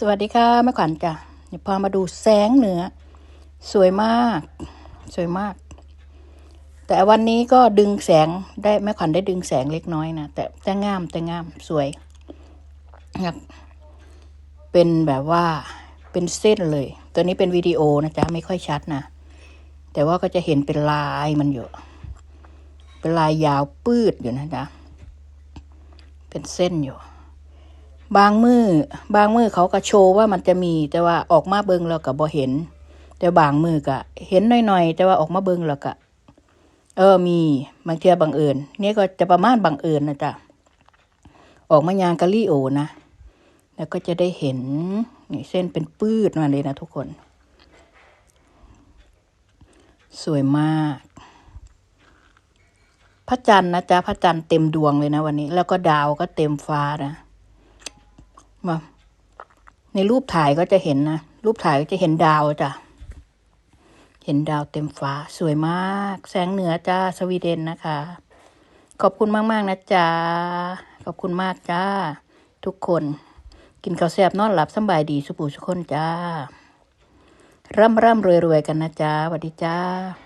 สวัสดีค่ะแม่ขวัญจ้ะเดี๋ยวพามาดูแสงเหนือ สวยมาก สวยมาก แต่วันนี้ก็ดึงแสงได้แม่ขวัญได้ดึงแสงเล็กน้อยนะแต่แต่งามแต่งามสวยครับเป็นแบบว่าเป็นเส้นเลย ตัวนี้เป็นวิดีโอนะจ๊ะไม่ค่อยชัดนะแต่ว่าก็จะเห็นเป็นลายมันอยู่ เป็นลายยาวปืดอยู่นะจ๊ะเป็นเส้นอยู่ บางมือบางมือเขาก็โชว์ว่ามันจะมี แต่ว่าออกมาเบิงเราก็บ่เห็น แต่บางมือก็เห็นหน่อยๆแต่ว่าออกมาเบิงเราก็เออมีบางเทียบังเอิญนี่ก็จะประมาณบังเอิญนะจ๊ะออกมายางกะลี่โอนะแล้วก็จะได้เห็นนี่เส้นเป็นปืดมาเลยนะทุกคน สวยมาก พระจันทร์นะจ๊ะพระจันทร์เต็มดวงเลยนะวันนี้ แล้วก็ดาวก็เต็มฟ้านะ มาในรูปถ่ายก็จะเห็นนะ รูปถ่ายก็จะเห็นดาวจ้ะ เห็นดาวเต็มฟ้าสวยมาก แสงเหนือจ้าสวีเดนนะคะ ขอบคุณมาก ๆ นะจ๊ะขอบคุณมากจ้า ทุกคน กินข้าวแซ่บนอนหลับสบายดีสุปูสุคนจ้าร่ำร่ำรวยรวยกันนะจ๊ะสวัสดีจ้า